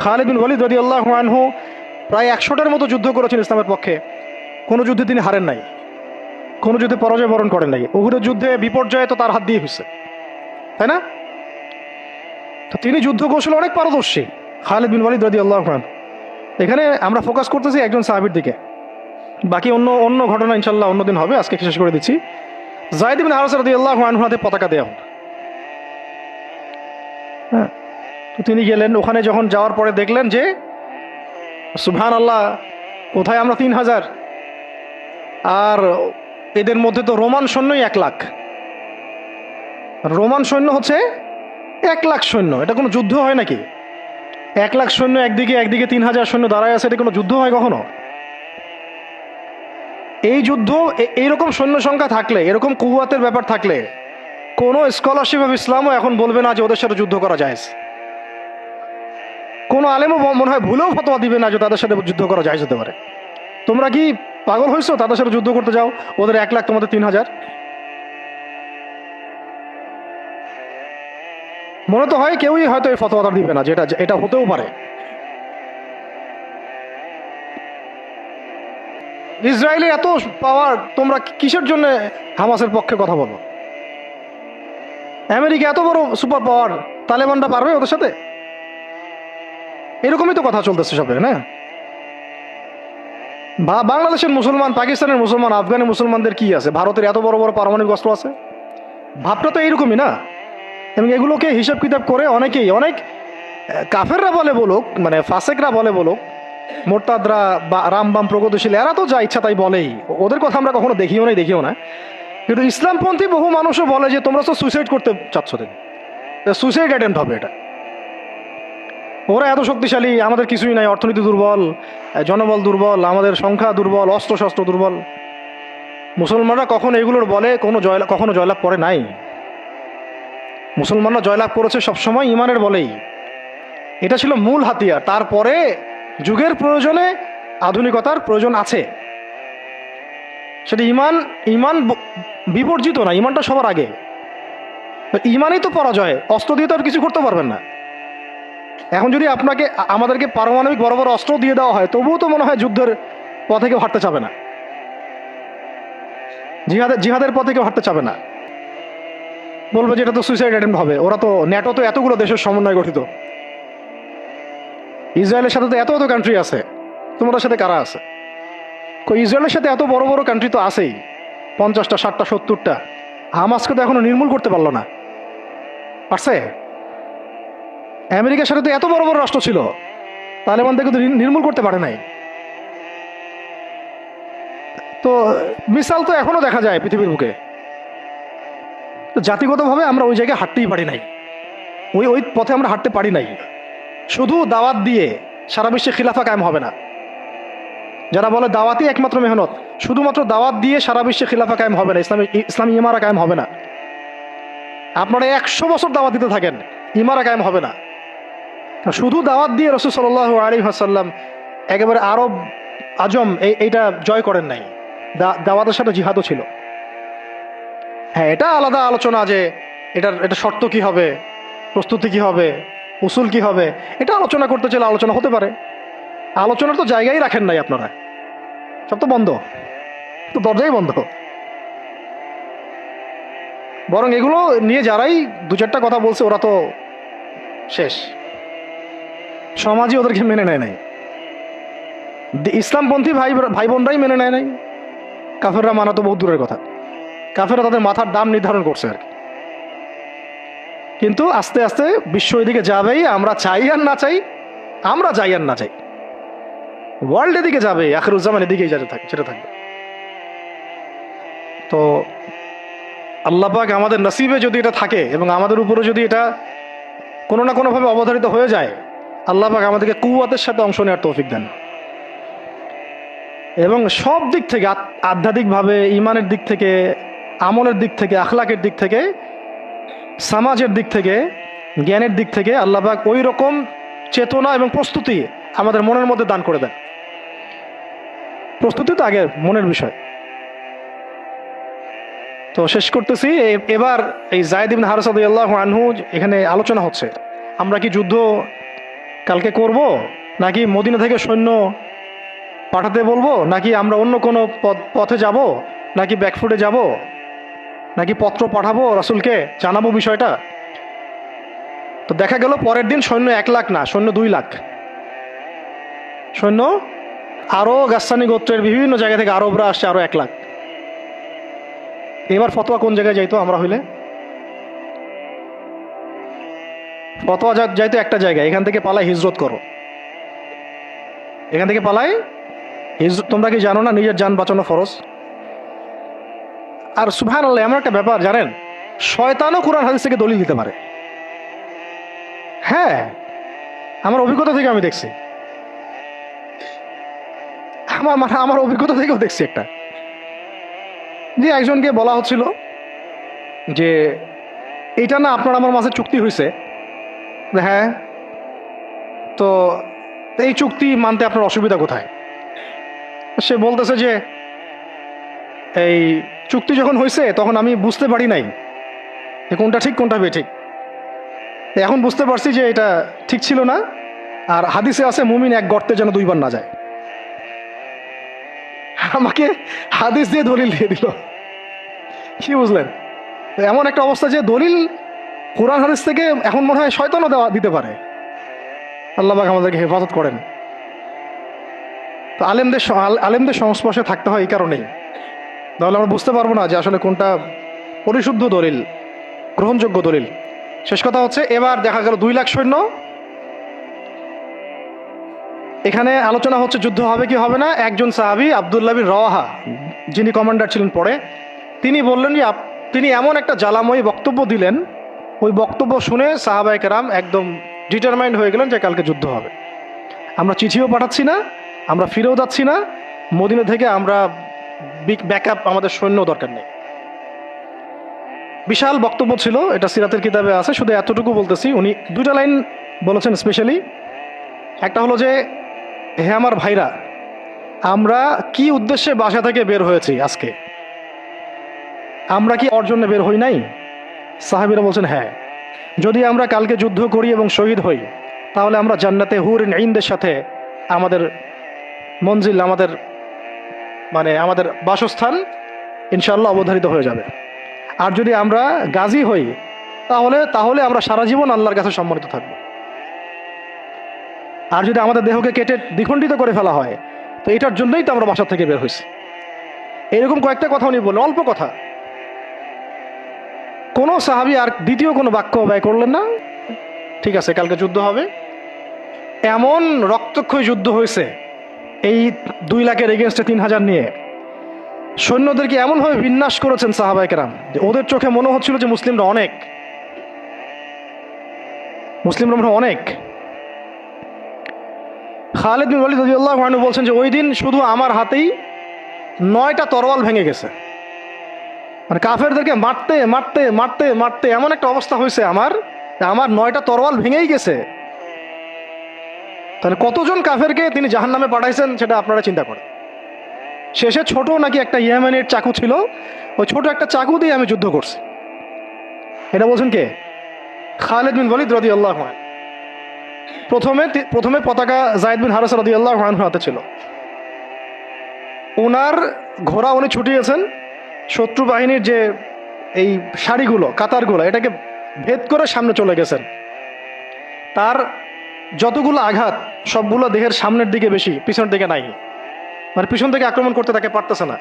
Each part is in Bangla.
খালিদ বিন ওয়ালিদ রদি আল্লাহ আনহু প্রায় একশোটার মতো যুদ্ধ করেছেন ইসলামের পক্ষে। কোনো যুদ্ধে তিনি হারেন নাই। কোনো যুদ্ধে পরাজয় বরণ করেন নাই। উহুদের যুদ্ধে বিপর্যয় তো তার হাত দিয়ে হয়েছে তাই না? তো তিনি যুদ্ধ কৌশলে অনেক পারদর্শী, খালিদ বিন ওয়ালিদ রদি আল্লাহ খান এখানে আমরা ফোকাস করতেছি একজন সাহাবির দিকে। বাকি অন্য অন্য ঘটনা ইনশাল্লাহ অন্যদিন হবে। আজকে শেষ করে দিচ্ছি। জায়দ বিন হারাস রদি আল্লাহ আনহু হাতে পতাকা দেওয়া হল। হ্যাঁ। তো তিনি গেলেন। ওখানে যখন যাওয়ার পরে দেখলেন যে সুবহান আল্লাহ কোথায় আমরা তিন হাজার? আর এদের মধ্যে তো রোমান সৈন্যই এক লাখ। রোমান সৈন্য হচ্ছে এক লাখ সৈন্য। এটা কোনো যুদ্ধ হয় নাকি? এক লাখ সৈন্য একদিকে একদিকে তিন হাজার সৈন্য দাঁড়ায় আছে, এটা কোনো যুদ্ধ হয় কখনো? এই যুদ্ধ এইরকম সৈন্য সংখ্যা থাকলে, এরকম কুয়াতের ব্যাপার থাকলে, কোনো স্কলারশিপ অফ ইসলামও এখন বলবে না যে ওদের সাথে যুদ্ধ করা যায়। কোনো আলেমও মনে হয় ভুলেও ফতোয়া দিবে না যে তাদের সাথে যুদ্ধ করা যায় যেতে পারে। তোমরা কি পাগল হয়েছো? তাদের সাথে যুদ্ধ করতে যাও। ওদের এক লাখ, তোমাদের তিন হাজার। মনে তো হয় কেউই হয়তো এই ফতোয়াটা দিবে না, যেটা এটা হতেও পারে। ইসরায়েলে এত পাওয়ার তোমরা কিসের জন্য হামাসের পক্ষে কথা বলো? আমেরিকা এত বড় সুপার পাওয়ার তালেবানটা পারবে ওদের সাথে? এরকমই তো কথা চলতেছে সবে না? বাংলাদেশের মুসলমান, পাকিস্তানের মুসলমান আফগানের মুসলমানদের কি আছে? ভারতের এত বড় বড় পারমাণবিক অস্ত্র আছে? ভাবটা তো এইরকমই, না? এবং এগুলোকে হিসাব কিতাব করে অনেকেই, অনেক কাফেররা বলে বলুক মানে ফাসেকরা বলে বলুক, মোরতাদরা বা রামবাম প্রগতিশীল, এরা তো যা ইচ্ছা তাই বলেই। ওদের কথা আমরা কখনো দেখিও নাই, দেখিও না। কিন্তু ইসলামপন্থী বহু মানুষও বলে যে তোমরা তো সুইসাইড করতে চাচ্ছ তুমি সুইসাইড অ্যাটেম্প হবে এটা। ওরা এত শক্তিশালী, আমাদের কিছুই নাই, অর্থনীতি দুর্বল, জনবল দুর্বল, আমাদের সংখ্যা দুর্বল অস্ত্র শস্ত্র দুর্বল। মুসলমানরা কখন এগুলোর বলে কোনো জয়লাভ কখনো জয়লাভ করে নাই। মুসলমানরা জয়লাভ করেছে সবসময় ইমানের বলেই। এটা ছিল মূল হাতিয়ার। তারপরে যুগের প্রয়োজনে আধুনিকতার প্রয়োজন আছে। সেটা ইমান ইমান বিবর্জিত না, ইমানটা সবার আগে। ইমানই তো পরাজয়, অস্ত্র দিয়ে তো আর কিছু করতে পারবেন না। এখন যদি আপনাকে আমাদেরকে পারমাণবিক বড় বড় অস্ত্র দিয়ে দেওয়া হয়, তবুও তো মনে হয় যুদ্ধের পথে কেউ হাঁটতে চাবে না। জিহাদের জিহাদের পথে কেউ হাঁটতে চাবে না। বলব যে এটা তো সুইসাইড অ্যাটেম্প হবে। ওরা তো ন্যাটো তো এতগুলো দেশের সমন্বয় গঠিত। ইসরায়েলের সাথে তো এত এত কান্ট্রি আছে। তোমাদের সাথে কারা আছে? ইসরায়েলের সাথে এত বড় বড় কান্ট্রি তো আছেই। পঞ্চাশটা, ষাটটা, সত্তরটা। হামাসকে তো এখনও নির্মূল করতে পারল না। পারছে? আমেরিকার সাথে তো এত বড় বড় রাষ্ট্র ছিল তালেবান থেকে তো নির্মূল করতে পারে নাই। তো মিসাল তো এখনও দেখা যায় পৃথিবীর বুকে। তো জাতিগতভাবে আমরা ওই জায়গায় হাঁটতেই পারি নাই। ওই ওই পথে আমরা হাঁটতে পারি নাই। শুধু দাওয়াত দিয়ে সারা বিশ্বে খিলাফা কায়েম হবে না। যারা বলে দাওয়াতই একমাত্র মেহনত, শুধুমাত্র দাওয়াত দিয়ে সারা বিশ্বে খিলাফা কায়েম হবে না, ইসলামী ইসলামী ইমারা কায়েম হবে না। আপনারা একশো বছর দাওয়াত দিতে থাকেন, ইমারা কায়েম হবে না। শুধু দাওয়াত দিয়ে রসুল সাল্লাহ আলী হাসাল্লাম একেবারে আরব, আজম এইটা জয় করেন নাই। দাওয়াতের সাথে জিহাদও ছিল। হ্যাঁ এটা আলাদা আলোচনা যে এটার, এটা শর্ত কি হবে, প্রস্তুতি কি হবে, উসুল কি হবে, এটা আলোচনা করতে চাইলে আলোচনা হতে পারে। আলোচনার তো জায়গায় রাখেন নাই আপনারা। সব তো বন্ধ। তো দরজাই বন্ধ। বরং এগুলো নিয়ে যারাই দু চারটা কথা বলছে, ওরা তো শেষ। সমাজই ওদেরকে মেনে নেয় নাই। ইসলামপন্থী ভাই ভাই বোনরাই মেনে নেয় নাই। কাফেররা মানা তো বহু দূরের কথা। কাফেররা তাদের মাথার দাম নির্ধারণ করছে আর কি। কিন্তু আস্তে আস্তে বিশ্ব এদিকে যাবেই, আমরা চাই আর না চাই, আমরা যাই আর না চাই ওয়ার্ল্ড এদিকে যাবে, আখরুজ্জামান এদিকেই যেতে থাকবে সেটা থাকবে। তো আল্লাপাক আমাদের নসিবে যদি এটা থাকে এবং আমাদের উপরে যদি এটা কোনো না কোনোভাবে অবধারিত হয়ে যায় আল্লাপাক আমাদেরকে কুয়াতের সাথে অংশ নেওয়ার তৌফিক দেন। এবং সব দিক থেকে আধ্যাত্মিকভাবে, ইমানের দিক থেকে, আমলের দিক থেকে, আখলাকের দিক থেকে, সমাজের দিক থেকে, জ্ঞানের দিক থেকে আল্লাহবাক ওই রকম চেতনা এবং প্রস্তুতি আমাদের মনের মধ্যে দান করে দেন। প্রস্তুতি তো আগে মনের বিষয়। তো শেষ করতেছি এবার এই জায়দ ইবিন আল্লাহ আনহু এখানে আলোচনা হচ্ছে। আমরা কি যুদ্ধ কালকে করব? নাকি মদিনা থেকে সৈন্য পাঠাতে বলব? নাকি আমরা অন্য কোনো পথ- যাব? নাকি ব্যাকফুটে যাব? নাকি পত্র পাঠাবো রাসুলকে? জানাব বিষয়টা? তো দেখা গেল পরের দিন সৈন্য এক লাখ না, সৈন্য দুই লাখ। সৈন্য, আরও গাছানি গোত্রের বিভিন্ন জায়গা থেকে আরবরা আসছে, আরও এক লাখ। এবার ফতোয়া কোন জায়গায় যাইতো আমরা হইলে? ফতোয়া যাইতো একটা জায়গায় এখান থেকে পালাই হিজরত করো। এখান থেকে পালাই হিজরত তোমরা কি জানো না নিজের যান বাঁচানো ফরজ? আর সুভান আল্লাহ এমন একটা ব্যাপার, জানেন? শয়তানও কোরআন হাদিস থেকে দলিল দিতে পারে। হ্যাঁ আমার অভিজ্ঞতা থেকে আমি দেখছি। আমার মানে আমার অভিজ্ঞতা থেকেও দেখছি একটা। যে একজনকে বলা হচ্ছিল যে এটা না, আপনার আমার মাঝে চুক্তি হয়েছে হ্যাঁ। তো এই চুক্তি মানতে আপনার অসুবিধা কোথায়? সে বলতেছে যে, এই চুক্তি যখন হয়েছে তখন আমি বুঝতে পারি নাই যে কোনটা ঠিক, কোনটা বেঠিক। এখন বুঝতে পারছি যে এটা ঠিক ছিল না, আর হাদিসে আছে, মুমিন এক গর্তে যেন দুইবার না যায়। আমাকে হাদিস দিয়ে দলিল দিয়ে দিল। কি বুঝলেন? এমন একটা অবস্থা যে দলিল কোরআন হাদিস থেকে এখন মনে হয় শয়তানও দেওয়া দিতে পারে। আল্লাহ পাক আমাদেরকে হেফাজত করেন। তো আলেমদের আলেমদের সংস্পর্শে থাকতে হয় এই কারণেই। তাহলে আমরা বুঝতে পারব না যে আসলে কোনটা পরিশুদ্ধ দলিল, গ্রহণযোগ্য দলিল। শেষ কথা হচ্ছে, এবার দেখা গেল দুই লাখ সৈন্য। এখানে আলোচনা হচ্ছে যুদ্ধ হবে কি হবে না। একজন সাহাবি, আবদুল্লাহ বিন রওয়াহা, যিনি কমান্ডার ছিলেন পরে, তিনি বললেন যে তিনি এমন একটা জ্বালাময়ী বক্তব্য দিলেন ওই বক্তব্য শুনে সাহাবাই কেরাম একদম ডিটারমাইন্ড হয়ে গেলেন যে কালকে যুদ্ধ হবে। আমরা চিঠিও পাঠাচ্ছি না, আমরা ফিরেও যাচ্ছি না, মদিনা থেকে আমরা ব্যাকআপ আমাদের সৈন্য দরকার নেই। বিশাল বক্তব্য ছিল, এটা সিরাতের কিতাবে আছে, শুধু এতটুকু বলতেছি, উনি দুইটা লাইন বলেছেন স্পেশালি একটা হলো যে, হে আমার ভাইরা, আমরা কি উদ্দেশ্যে বাসা থেকে বের হয়েছি আজকে? আমরা কি অর্জনে বের হই নাই? সাহাবিরা বলছেন হ্যাঁ যদি আমরা কালকে যুদ্ধ করি এবং শহীদ হই, তাহলে আমরা জান্নাতে হুর ইনদের সাথে আমাদের মঞ্জিল, আমাদের মানে আমাদের বাসস্থান ইনশাল্লাহ অবধারিত হয়ে যাবে। আর যদি আমরা গাজী হই, তাহলে তাহলে আমরা সারা জীবন আল্লাহর কাছে সম্মানিত থাকব। আর যদি আমাদের দেহকে কেটে দ্বিখণ্ডিত করে ফেলা হয়, তো এটার জন্যই তো আমরা বাসা থেকে বের হয়েছি। এরকম কয়েকটা কথা উনি বললেন, অল্প কথা। কোনো সাহাবি আর দ্বিতীয় কোনো বাক্য ব্যয় করলেন না? ঠিক আছে, কালকে যুদ্ধ হবে। এমন রক্তক্ষয়ী যুদ্ধ হয়েছে, এই দুই লাখের এগেনস্টে তিন হাজার নিয়ে। সৈন্যদেরকে এমনভাবে বিন্যাস করেছেন সাহাবাইকেরাম যে ওদের চোখে মনে হচ্ছিল যে মুসলিমরা অনেক। মুসলিমরা অনেক। খালেদ বিন ওয়ালিদ রাদিয়াল্লাহু বলছেন যে ওই দিন শুধু আমার হাতেই নয়টা তরোয়াল ভেঙে গেছে। মানে কাফেরদেরকে মারতে মারতে মারতে মারতে এমন একটা অবস্থা হয়েছে আমার আমার নয়টা তরোয়াল ভেঙেই গেছে। তাহলে কতজন কাফেরকে তিনি জাহান নামে পাঠাইছেন সেটা আপনারা চিন্তা করেন। শেষে ছোট নাকি একটা ইয়েমেনের চাকু ছিল, ওই ছোট একটা চাকু দিয়ে আমি যুদ্ধ করছি। এটা বলছেন কে? খালেদ বিন ওয়ালিদ রদি আল্লাহ প্রথমে প্রথমে পতাকা জায়দ বিন হারাস রদি আল্লাহ হাতে ছিল। ওনার ঘোড়া উনি ছুটিয়েছেন শত্রু বাহিনীর যে এই শাড়িগুলো কাতারগুলো, এটাকে ভেদ করে সামনে চলে গেছেন। তার যতগুলো আঘাত, সবগুলো দেহের সামনের দিকে বেশি, পিছনের দিকে নাই। মানে পিছন থেকে আক্রমণ করতে তাকে পারতেছে না।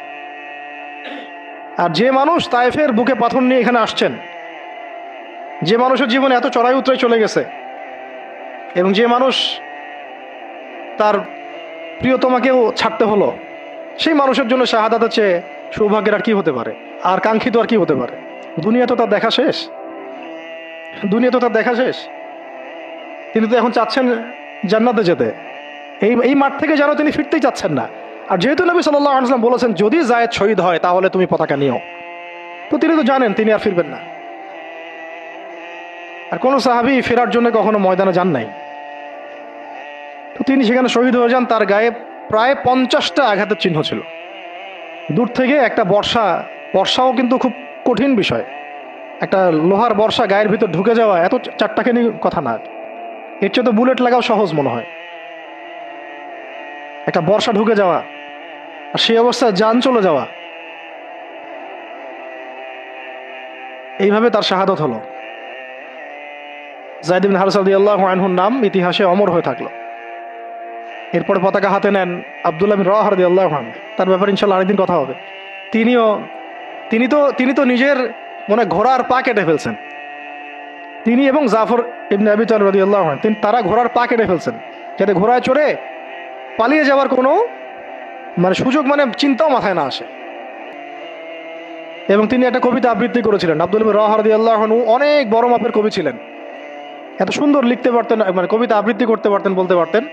আর যে মানুষ তাইফের বুকে পাথর নিয়ে এখানে আসছেন, যে মানুষের জীবনে এত চড়াই উতরাই চলে গেছে, এবং যে মানুষ তার প্রিয়তমাকেও ছাড়তে হলো, সেই মানুষের জন্য শাহাদাতের চেয়ে সৌভাগ্যের আর কি হতে পারে? আর কাঙ্ক্ষিত আর কি হতে পারে? দুনিয়া তো তার দেখা শেষ। দুনিয়া তো তার দেখা শেষ। তিনি তো এখন চাচ্ছেন জান্নাতে যেতে। এই এই মাঠ থেকে যেন তিনি ফিরতেই চাচ্ছেন না। আর যেহেতু নবী সাল্লাহ আসলাম বলেছেন, যদি জায়েদ শহীদ হয়, তাহলে তুমি পতাকা নিও। তো তিনি তো জানেন, তিনি আর ফিরবেন না। আর কোনো সাহাবি ফেরার জন্য কখনো ময়দানে যান নাই। তো তিনি সেখানে শহীদ হয়ে যান, তার গায়ে প্রায় পঞ্চাশটা আঘাতের চিহ্ন ছিল। দূর থেকে একটা বর্ষা, বর্ষাও কিন্তু খুব কঠিন বিষয়। একটা লোহার বর্ষা গায়ের ভিতর ঢুকে যাওয়া এত চারটাখানি কথা না। এর চেয়ে তো বুলেট লাগাও সহজ মনে হয়। একটা বর্ষা ঢুকে যাওয়া, আর সেই অবস্থায় যান চলে যাওয়া। এইভাবে তার শাহাদত হলো। জায়দিন হারসাদি আল্লাহ আনহুর নাম ইতিহাসে অমর হয়ে থাকল। এরপরে পতাকা হাতে নেন আবদুল্লাহ বিন রাহারদি আল্লাহ খান তার ব্যাপারে ইনশাল্লাহ আরেকদিন কথা হবে। তিনিও, তিনি তো তিনি তো নিজের মনে ঘোড়ার পা কেটে ফেলছেন। তিনি এবং জাফর ইবনে আবি তাল রদি আল্লাহ তিনি তারা ঘোড়ার পা কেটে ফেলছেন। যাতে ঘোড়ায় চড়ে পালিয়ে যাওয়ার কোনো মানে সুযোগ মানে চিন্তাও মাথায় না আসে। এবং তিনি একটা কবিতা আবৃত্তি করেছিলেন। আব্দুল রাহারদি আল্লাহনু অনেক বড় মাপের কবি ছিলেন। এত সুন্দর লিখতে পারতেন মানে কবিতা আবৃত্তি করতে পারতেন, বলতে পারতেন।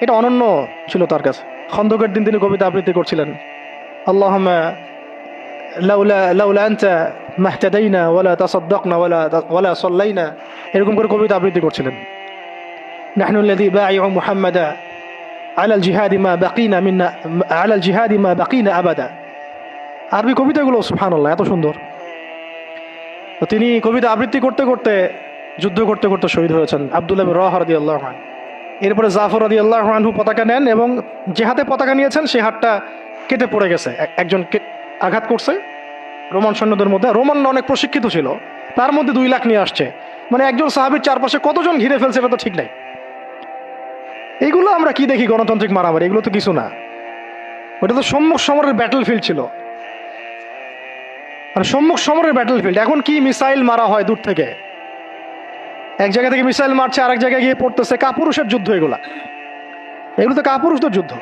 এটা অনন্য ছিল তার কাছে। খন্দকের দিন তিনি কবিতা আবৃত্তি করছিলেন। আল্লাহ এরকম করে কবিতা আবৃত্তি করছিলেন। আরবি কবিতাগুলো, সুবহানাল্লাহ, এত সুন্দর। তিনি কবিতা আবৃত্তি করতে করতে, যুদ্ধ করতে করতে শহীদ হয়েছেন। আবদুল্লাহ রহরদি আল্লাহ এরপরে জাফর আলী আল্লাহ আনহু পতাকা নেন এবং যে হাতে পতাকা নিয়েছেন, সেই হাতটা কেটে পড়ে গেছে। এক- একজন আঘাত করছে রোমান সৈন্যদের মধ্যে। রোমান অনেক প্রশিক্ষিত ছিল। তার মধ্যে দুই লাখ নিয়ে আসছে। মানে একজন সাহাবির চারপাশে কতজন ঘিরে ফেলছে এটা তো ঠিক নাই। এইগুলো আমরা কি দেখি গণতান্ত্রিক মারামারি? এগুলো তো কিছু না। ওটা তো সম্মুখ সমরের ব্যাটল ফিল্ড ছিল। আর সম্মুখ সমরের ব্যাটল ফিল্ড এখন কি মিসাইল মারা হয় দূর থেকে? এক জায়গা থেকে মিসাইল মারছে, আরেক জায়গায় গিয়ে পড়তেছে কাপুরুষের যুদ্ধ এগুলা। এগুলো তো কাপুরুষদের যুদ্ধ।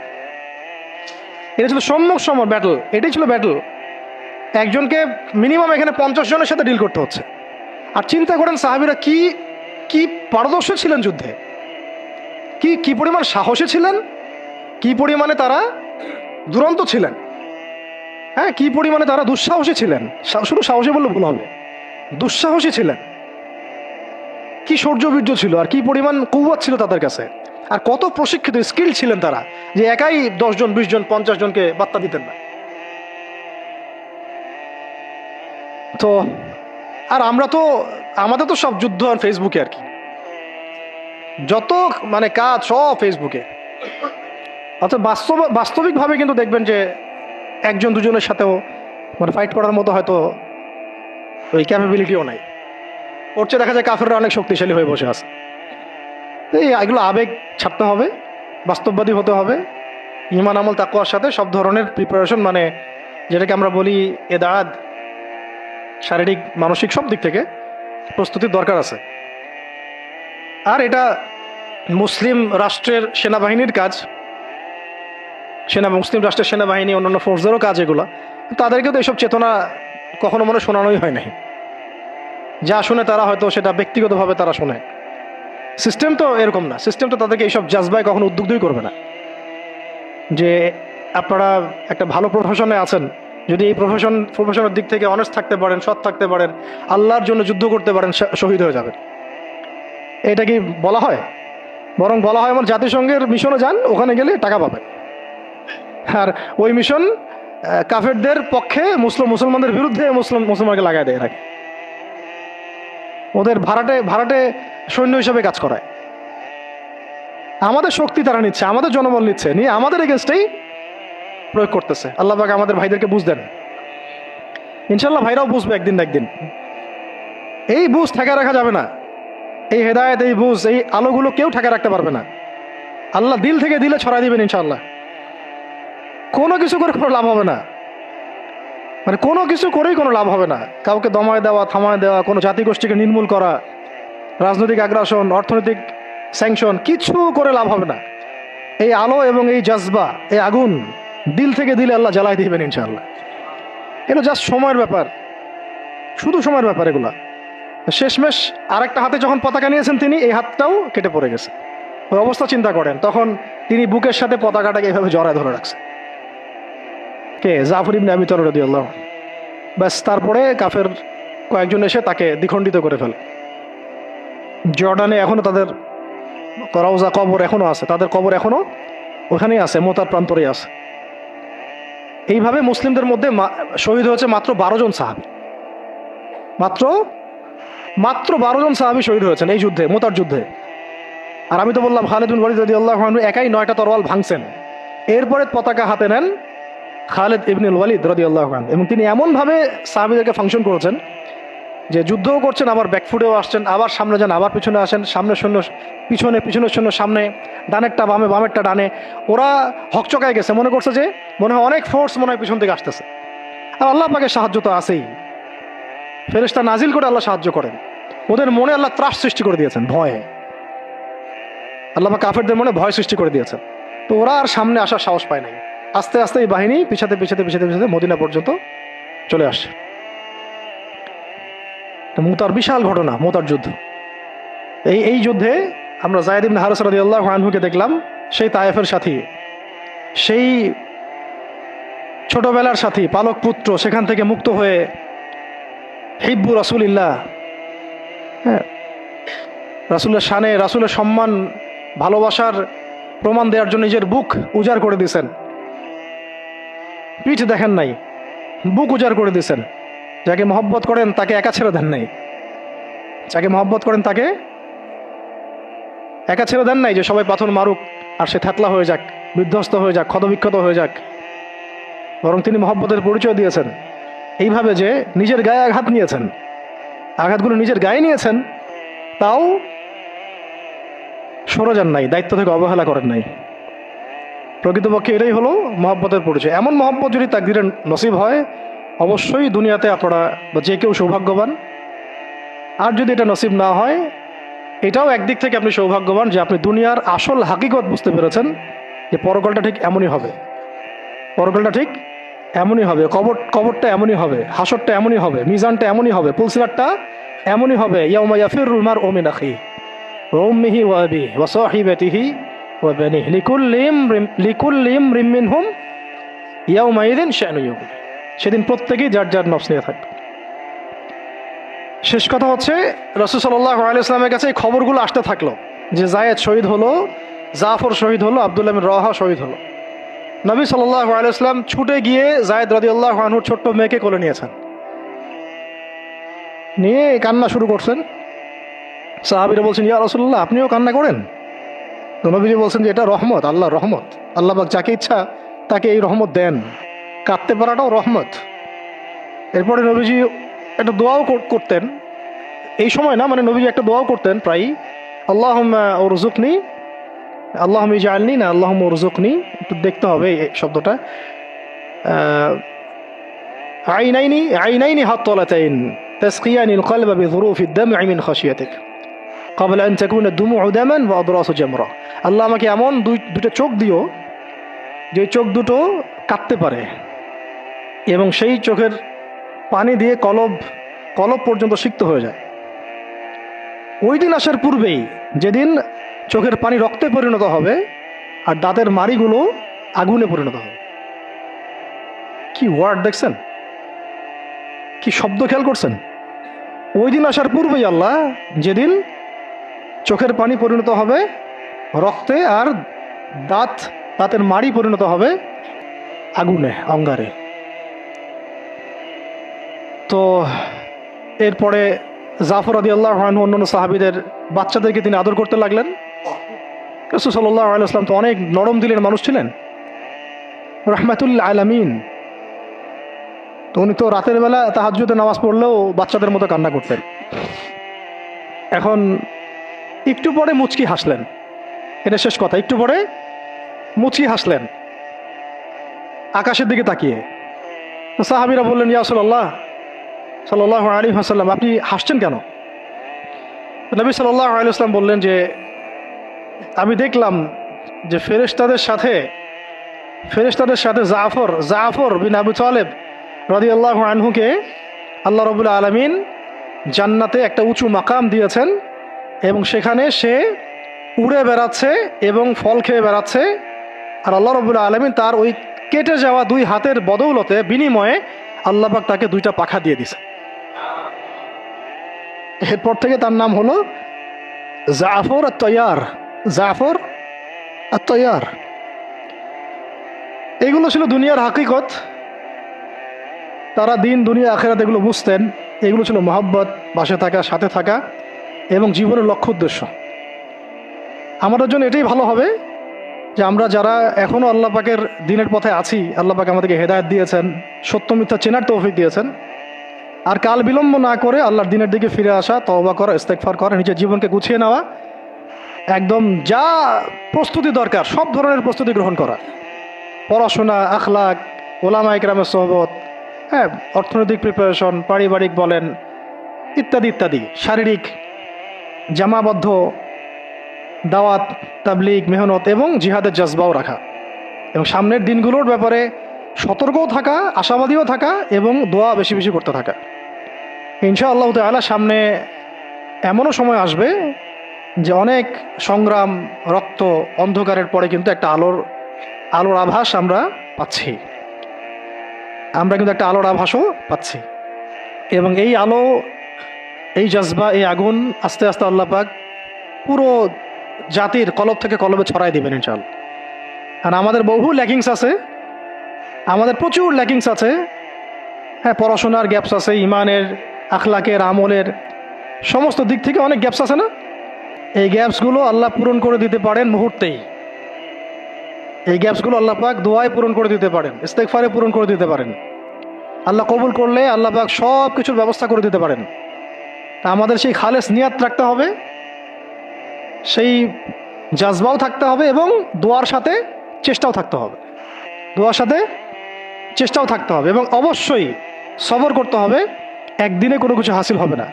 এটা ছিল সম্মুখ সমর ব্যাটল এটাই ছিল ব্যাটল একজনকে মিনিমাম এখানে পঞ্চাশ জনের সাথে ডিল করতে হচ্ছে। আর চিন্তা করেন সাহাবিরা কি কি পারদর্শী ছিলেন যুদ্ধে? কি কি পরিমাণ সাহসী ছিলেন? কি পরিমাণে তারা দুরন্ত ছিলেন? হ্যাঁ কি পরিমাণে তারা দুঃসাহসী ছিলেন? শুধু সাহসী বললে ভুল হবে। দুঃসাহসী ছিলেন। কি শৌর্যবীর্য ছিল আর কি পরিমাণ কৌয়াত ছিল তাদের কাছে? আর কত প্রশিক্ষিত স্কিল ছিলেন তারা যে একাই দশজন বিশ জন, পঞ্চাশ জনকে বার্তা দিতেন না? তো আর আমরা তো, আমাদের তো সব যুদ্ধ আর ফেসবুকে আর কি। যত মানে কাজ সব ফেসবুকে অর্থাৎ বাস্তব, বাস্তবিকভাবে কিন্তু দেখবেন যে একজন, দুজনের সাথেও মানে ফাইট করার মতো হয়তো ওই ক্যাপাবিলিটিও নাই। ওর চেয়ে দেখা যায় কাফেররা অনেক শক্তিশালী হয়ে বসে আছে। এই এগুলো আবেগ ছাড়তে হবে, বাস্তববাদী হতে হবে। ইমান, আমল তাকুয়ার সাথে সব ধরনের প্রিপারেশন মানে যেটাকে আমরা বলি এদাদ শারীরিক, মানসিক সব দিক থেকে প্রস্তুতির দরকার আছে। আর এটা মুসলিম রাষ্ট্রের সেনাবাহিনীর কাজ। সেনা, মুসলিম রাষ্ট্রের সেনাবাহিনী, অন্যান্য ফোর্সদেরও কাজ এগুলো। তাদেরকেও তো এইসব চেতনা কখনো মনে শোনানোই হয় নাই। যা শুনে তারা হয়তো সেটা ব্যক্তিগতভাবে তারা শোনে। সিস্টেম তো এরকম না। সিস্টেম তো তাদেরকে এইসব জাজবায় কখনো উদ্বুদ্ধই করবে না। যে আপনারা একটা ভালো প্রফেশনে আছেন, যদি এই প্রফেশন প্রফেশনের দিক থেকে অনেস্ট থাকতে পারেন, সৎ থাকতে পারেন, আল্লাহর জন্য যুদ্ধ করতে পারেন শহীদ হয়ে যাবেন। এটা কি বলা হয়? বরং বলা হয় আমার জাতিসংঘের মিশনে যান, ওখানে গেলে টাকা পাবেন। আর ওই মিশন কাফেরদের পক্ষে মুসলিম, মুসলমানদের বিরুদ্ধে মুসলিম, মুসলমানকে লাগায় দেয় রাখে ওদের ভাড়াটে ভাড়াটে সৈন্য হিসাবে কাজ করায়। আমাদের শক্তি তারা নিচ্ছে, আমাদের জনবল নিচ্ছে, নিয়ে আমাদের এগেনস্টেই প্রয়োগ করতেছে। আল্লাহ পাক আমাদের ভাইদেরকে বুঝ দেন। ইনশাল্লাহ ভাইরাও বুঝবে একদিন একদিন। এই বুঝ ঠেকা রাখা যাবে না। এই হেদায়েত, এই বুঝ, এই আলোগুলো কেউ ঠেকা রাখতে পারবে না। আল্লাহ দিল থেকে দিলে ছড়াই দিবেন ইনশাল্লাহ কোনো কিছু করে কোনো লাভ হবে না। মানে কোনো কিছু করেই কোনো লাভ হবে না। কাউকে দমায় দেওয়া, থামায় দেওয়া, কোনো জাতিগোষ্ঠীকে নির্মূল করা, রাজনৈতিক আগ্রাসন অর্থনৈতিক স্যাংশন কিছু করে লাভ হবে না। এই আলো এবং এই জজবা, এই আগুন দিল থেকে দিলে আল্লাহ জ্বালাই দিবেন ইনশাআল্লাহ। এটা জাস্ট সময়ের ব্যাপার। শুধু সময়ের ব্যাপার এগুলা। শেষমেশ আরেকটা হাতে যখন পতাকা নিয়েছেন তিনি, এই হাতটাও কেটে পড়ে গেছে। ওই অবস্থা চিন্তা করেন, তখন তিনি বুকের সাথে পতাকাটাকে এইভাবে জড়ায় ধরে রাখছে কে? জাফর ইবনে আবি তর রাদিয়াল্লাহু আনহু। ব্যাস, তারপরে কাফের কয়েকজন এসে তাকে দ্বিখণ্ডিত করে ফেলে। জর্ডানে এখনও তাদের রওজা কবর এখনও আছে। তাদের কবর এখনও ওখানেই আছে, মোতার প্রান্তরেই আছে। এইভাবে মুসলিমদের মধ্যে শহীদ হয়েছে মাত্র বারো জন সাহাবি। মাত্র মাত্র বারো জন সাহাবি শহীদ হয়েছেন এই যুদ্ধে, মোতার যুদ্ধে। আর আমি তো বললাম, খালেদ বিন ওয়ালিদ রাদিয়াল্লাহু একাই নয়টা তরোয়াল ভাঙছেন। এরপরে পতাকা হাতে নেন খালেদ ইবনুল ওয়ালিদ রাদিয়াল্লাহু আনহু, এবং তিনি এমনভাবে সাহাবিদেরকে ফাংশন করেছেন যে যুদ্ধও করছেন, আবার ব্যাকফুটেও আসছেন, আবার সামনে যান, আবার পিছনে আসেন, সামনে শূন্য পিছনে পিছনের শূন্য সামনে, ডানেরটা বামে, বামেরটা ডানে। ওরা হকচকায় গেছে, মনে করছে যে মনে হয় অনেক ফোর্স মনে হয় পিছন থেকে আসতেছে। আর আল্লাহ পাকে সাহায্য তো আছেই। ফেরেশতা নাজিল করে আল্লাহ সাহায্য করেন। ওদের মনে আল্লাহ ত্রাস সৃষ্টি করে দিয়েছেন, ভয়ে। আল্লাহ কাফেরদের মনে ভয় সৃষ্টি করে দিয়েছেন। তো ওরা আর সামনে আসার সাহস পায় নাই। আস্তে আস্তে এই বাহিনী পিছাতে পিছাতে পিছাতে পিছাতে মদিনা পর্যন্ত চলে আসে। মুতার বিশাল ঘটনা, মুতার যুদ্ধ। এই এই যুদ্ধে আমরা জায়দ ইবনে হারস রাদিয়াল্লাহু আনহুকে দেখলাম, সেই তায়েফের সাথী। সেই ছোটবেলার সাথী, পালক পুত্র, সেখান থেকে মুক্ত হয়ে হিব্বু রাসুলিল্লাহ হ্যাঁ রাসুলের শানে, রাসুলের সম্মান, ভালোবাসার প্রমাণ দেওয়ার জন্য নিজের বুক উজাড় করে দিয়েছেন। পিঠ দেখেন নাই, বুক উজাড় করে দিয়েছেন। যাকে মহব্বত করেন তাকে একা ছেড়ে দেন নাই। যাকে মহব্বত করেন তাকে একা ছেড়ে দেন নাই যে সবাই পাথর মারুক আর সে থ্যাতলা হয়ে যাক, বিধ্বস্ত হয়ে যাক, ক্ষতবিক্ষত হয়ে যাক। বরং তিনি মহব্বতের পরিচয় দিয়েছেন। এইভাবে যে নিজের গায়ে আঘাত নিয়েছেন, আঘাতগুলো নিজের গায়ে নিয়েছেন, তাও সরে যান নাই, দায়িত্ব থেকে অবহেলা করেন নাই। প্রকৃতপক্ষে এটাই হলো মহব্বতের পরিচয়। এমন মহব্বত যদি তাকদিরের নসিব হয়, অবশ্যই দুনিয়াতে আপনারা যে কেউ সৌভাগ্যবান। আর যদি এটা নসিব না হয়, এটাও একদিক থেকে আপনি সৌভাগ্যবান যে আপনি দুনিয়ার আসল হাকিকত বুঝতে পেরেছেন যে পরকালটা ঠিক এমনই হবে। পরকালটা ঠিক এমনই হবে, কবর কবরটা এমনই হবে, হাসরটা এমনই হবে, মিজানটা এমনই হবে পুলসিলারটা এমনই হবে। ইয়াউমা ইয়াফিরুল মার ওমিন আখি ওম্মিহি ওয়াবি ওয়া সাহিবাতিহি ওয়া বানিহি লিকুল্লি ইমরিম লিকুল্লি ইমরিম মিনহুম ইয়াউমা ইদিন শানু ইউগনি সেদিন প্রত্যেকেই যার যার নফস নিয়ে থাকবে। শেষ কথা হচ্ছে, রসুল সাল্লাহ আলাইসলামের কাছে এই খবরগুলো আসতে থাকল যে জায়েদ শহীদ হলো, জাফর শহীদ হলো, আবদুল্লাহ রহা শহীদ হলো। নবী সাল্লাহ আলাইসলাম ছুটে গিয়ে জায়েদ রদিউল্লাহ আনহুর ছোট্ট মেয়েকে কোলে নিয়েছেন। নিয়ে কান্না শুরু করছেন। সাহাবিরা বলছেন, ইয়া রসুল্লাহ আপনিও কান্না করেন? তো নবীজি বলছেন যে এটা রহমত আল্লাহ রহমত আল্লাহ পাক যাকে ইচ্ছা তাকে এই রহমত দেন কাঁদতে পারাটাও রহমত এরপরে নবীজি একটা দোয়াও কর- করতেন এই সময় না মানে নবীজি একটা দোয়াও করতেন প্রায় আল্লাহ ওরজুকনি আল্লাহ জালনি না আল্লাহ ওরজুকনি একটু দেখতে হবে এই শব্দটা আহ, আইনাইনি আইনাইনি হাত্তলাতাইন تسقيان القلب بظروف الدمع من خشيتك قبل أن تكون الدموع دما وأضراس جمرة আল্লাহ আমাকে এমন দুই দুটো চোখ দিও যে চোখ দুটো কাঁদতে পারে। এবং সেই চোখের পানি দিয়ে কলব কলব পর্যন্ত সিক্ত হয়ে যায়। ওই দিন আসার পূর্বেই যেদিন চোখের পানি রক্তে পরিণত হবে আর দাঁতের মারিগুলো আগুনে পরিণত হবে। কি ওয়ার্ড দেখছেন? কি শব্দ খেয়াল করছেন? ওই দিন আসার পূর্বেই আল্লাহ যেদিন চোখের পানি পরিণত হবে রক্তে আর দাঁত, দাঁতের মাড়ি পরিণত হবে আগুনে, অঙ্গারে। তো এরপরে জাফর আদি আল্লাহ অন্যান্য সাহাবিদের বাচ্চাদেরকে তিনি আদর করতে লাগলেন। রসুল সাল্লাহ আলাইসলাম তো অনেক নরম দিলের মানুষ ছিলেন। রহমাতুল্লাহ আলামিন। তো উনি তো রাতের বেলা তাহাজ্জুদে নামাজ পড়লেও বাচ্চাদের মতো কান্না করতেন। এখন একটু পরে মুচকি হাসলেন। এটা শেষ কথা, একটু পরে মুচকি হাসলেন। আকাশের দিকে তাকিয়ে। তো সাহাবিরা বললেন, ইয়া সাল্লাহ আলী হাসাল্লাম আপনি হাসছেন কেন? নবী সাল্লাহ আলী আসলাম বললেন যে, আমি দেখলাম যে ফেরেশতাদের সাথে ফেরেশতাদের সাথে জাফর জাফর বিন আবু তালেব রদি আল্লাহ আনহুকে আল্লাহ রবুল্লা আলমিন জান্নাতে একটা উঁচু মাকাম দিয়েছেন এবং সেখানে সে উড়ে বেড়াচ্ছে এবং ফল খেয়ে বেড়াচ্ছে। আর আল্লাহ রবুল্লা আলমিন তার ওই কেটে যাওয়া দুই হাতের বদৌলতে বিনিময়ে আল্লাহবাক তাকে দুইটা পাখা দিয়ে দিছে এরপর থেকে তার নাম হলো জাফর তৈয়ার জাফর আর তৈয়ার এগুলো ছিল দুনিয়ার হাকিকত। তারা দিন, দুনিয়া, আখেরাত এগুলো বুঝতেন। এগুলো ছিল মহব্বত বাসে থাকা, সাথে থাকা এবং জীবনের লক্ষ্য উদ্দেশ্য। আমাদের জন্য এটাই ভালো হবে যে আমরা যারা এখনও আল্লাহ পাকের দিনের পথে আছি, আল্লাহ পাক আমাদেরকে হেদায়ত দিয়েছেন, সত্য মিথ্যা চেনার তৌফিক দিয়েছেন। আর কাল বিলম্ব না করে আল্লাহর দিনের দিকে ফিরে আসা, তওবা করা ইস্তেকফার করা, নিজের জীবনকে গুছিয়ে নেওয়া, একদম যা প্রস্তুতি দরকার, সব ধরনের প্রস্তুতি গ্রহণ করা। পড়াশোনা, আখলাক, ওলামা ইকরামের সহবত হ্যাঁ অর্থনৈতিক প্রিপারেশন পারিবারিক বলেন, ইত্যাদি ইত্যাদি, শারীরিক, জামাবদ্ধ দাওয়াত, তাবলিগ, মেহনত এবং জিহাদের জজবাও রাখা। এবং সামনের দিনগুলোর ব্যাপারে সতর্কও থাকা, আশাবাদীও থাকা এবং দোয়া বেশি বেশি করতে থাকা। ইনশা আল্লাহ তালা সামনে এমনও সময় আসবে যে অনেক সংগ্রাম, রক্ত, অন্ধকারের পরে কিন্তু একটা আলোর আলোর আভাস আমরা পাচ্ছি। আমরা কিন্তু একটা আলোর আভাসও পাচ্ছি। এবং এই আলো, এই জজবা, এই আগুন আস্তে আস্তে আল্লাহ পাক পুরো জাতির কলব থেকে কলবে ছড়াই দেবেন ইনশাল আর আমাদের বহু ল্যাকিংস আছে, আমাদের প্রচুর ল্যাকিংস আছে। হ্যাঁ পড়াশোনার গ্যাপস আছে, ইমানের, আখলাকের, আমলের, সমস্ত দিক থেকে অনেক গ্যাপস আছে না? এই গ্যাপসগুলো আল্লাহ পূরণ করে দিতে পারেন মুহূর্তেই। এই গ্যাপসগুলো আল্লাহ পাক দোয়ায় পূরণ করে দিতে পারেন ইস্তেকফারে পূরণ করে দিতে পারেন। আল্লাহ কবুল করলে আল্লাহ পাক সব কিছুর ব্যবস্থা করে দিতে পারেন। তা আমাদের সেই খালেস নিয়াত রাখতে হবে। সেই জাজবাও থাকতে হবে এবং দোয়ার সাথে চেষ্টাও থাকতে হবে। দোয়ার সাথে চেষ্টাও থাকতে হবে এবং অবশ্যই সবর করতে হবে, একদিনে কোনো কিছু হাসিল হবে না।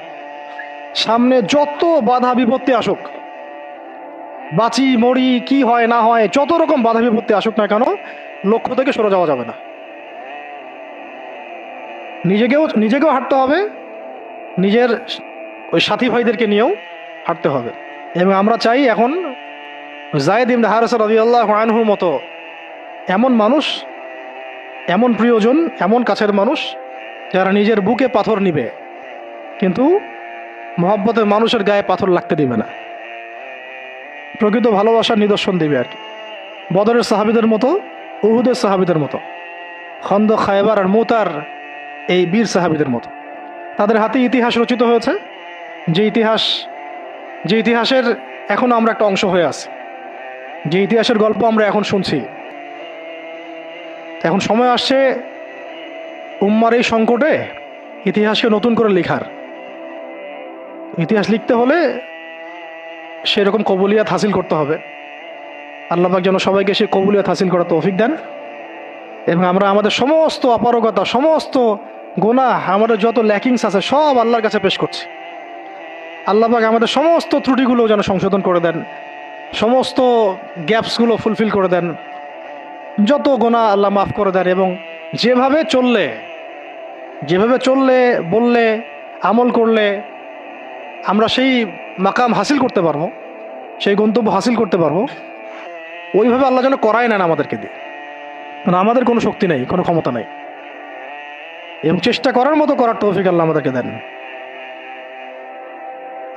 সামনে যত বাধা বিপত্তি আসুক, বাঁচি, মরি, কি হয়, না হয়, যত রকম বাধা বিপত্তি আসুক না কেন, লক্ষ্য থেকে সরে যাওয়া যাবে না। নিজেকেও নিজেকেও হাঁটতে হবে, নিজের ওই সাথী ভাইদেরকে নিয়েও হাঁটতে হবে। এবং আমরা চাই এখন জায়দ ইমন হারস রবি আল্লাহ আনহুর মতো এমন মানুষ, এমন প্রিয়জন, এমন কাছের মানুষ যারা নিজের বুকে পাথর নিবে। কিন্তু মহব্বতের মানুষের গায়ে পাথর লাগতে দিবে না। প্রকৃত ভালোবাসার নিদর্শন দিবে আর কি। বদরের সাহাবিদের মতো, উহুদের সাহাবিদের মতো, খন্দ, খায়বার আর মোতার এই বীর সাহাবিদের মতো। তাদের হাতে ইতিহাস রচিত হয়েছে। যে ইতিহাস যে ইতিহাসের এখনও আমরা একটা অংশ হয়ে আছি, যে ইতিহাসের গল্প আমরা এখন শুনছি। এখন সময় আসছে উম্মার এই সংকটে ইতিহাসকে নতুন করে লেখার। ইতিহাস লিখতে হলে সেরকম কবুলিয়াত হাসিল করতে হবে। আল্লাহবাক যেন সবাইকে সে কবুলিয়াত হাসিল করার তৌফিক দেন। এবং আমরা আমাদের সমস্ত অপারগতা, সমস্ত গোনা আমাদের যত ল্যাকিংস আছে, সব আল্লাহর কাছে পেশ করছি। আল্লাহবাক আমাদের সমস্ত ত্রুটিগুলো যেন সংশোধন করে দেন, সমস্ত গ্যাপসগুলো ফুলফিল করে দেন, যত গোনা আল্লাহ মাফ করে দেন এবং যেভাবে চললে যেভাবে চললে, বললে, আমল করলে আমরা সেই মাকাম হাসিল করতে পারব, সেই গন্তব্য হাসিল করতে পারব, ওইভাবে আল্লাহ যেন করাই নেন আমাদেরকে দিয়ে। কারণ আমাদের কোনো শক্তি নেই, কোনো ক্ষমতা নেই। এবং চেষ্টা করার মতো করার তৌফিক আল্লাহ আমাদেরকে দেন।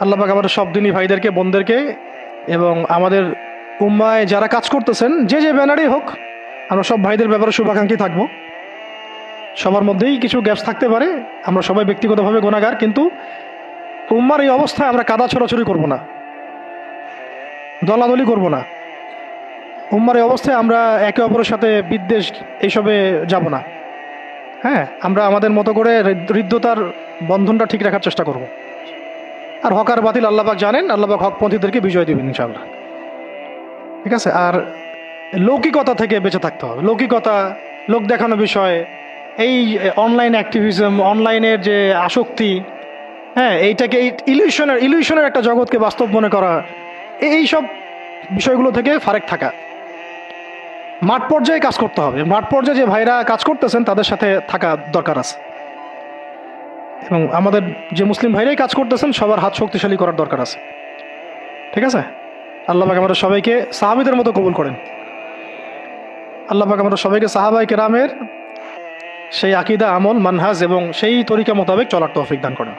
আল্লাহ পাক আমাদের সব দিনই ভাইদেরকে, বোনদেরকে এবং আমাদের উম্মায় যারা কাজ করতেছেন, যে যে ব্যানারই হোক, আমরা সব ভাইদের ব্যাপারে শুভাকাঙ্ক্ষী থাকব। সবার মধ্যেই কিছু গ্যাপস থাকতে পারে, আমরা সবাই ব্যক্তিগতভাবে গোনাগার কিন্তু উম্মার এই অবস্থায় আমরা কাদা ছড়াছড়ি করব না। দলাদলি করব না। উম্মার এই অবস্থায় আমরা একে অপরের সাথে বিদ্বেষ এইসবে যাব না। হ্যাঁ আমরা আমাদের মতো করে হৃদ- হৃদ্যতার বন্ধনটা ঠিক রাখার চেষ্টা করব। আর হকার বাতিল আল্লাহবাক জানেন আল্লাহবাক হকপন্থীদেরকে বিজয় দেবেন ইনশাআল্লাহ। ঠিক আছে? আর লৌকিকতা থেকে বেঁচে থাকতে হবে। লৌকিকতা, লোক দেখানো বিষয়, এই অনলাইন অ্যাক্টিভিজম, অনলাইনের যে আসক্তি হ্যাঁ এইটাকে এই ইলিউশনের ইলিউশনের একটা জগৎকে বাস্তব মনে করা এই সব বিষয়গুলো থেকে ফারেক থাকা। মাঠ পর্যায়ে কাজ করতে হবে। মাঠ পর্যায়ে যে ভাইরা কাজ করতেছেন, তাদের সাথে থাকা দরকার আছে। এবং আমাদের যে মুসলিম ভাইরাই কাজ করতেছেন, সবার হাত শক্তিশালী করার দরকার আছে। ঠিক আছে? আল্লাহ পাক আমরা সবাইকে সাহাবিদের মতো কবুল করেন। আল্লাহ পাক আমরা সবাইকে সাহাবাই কেরামের সেই আকিদা, আমল, মানহাজ এবং সেই তরিকা মোতাবেক চলার তৌফিক দান করেন।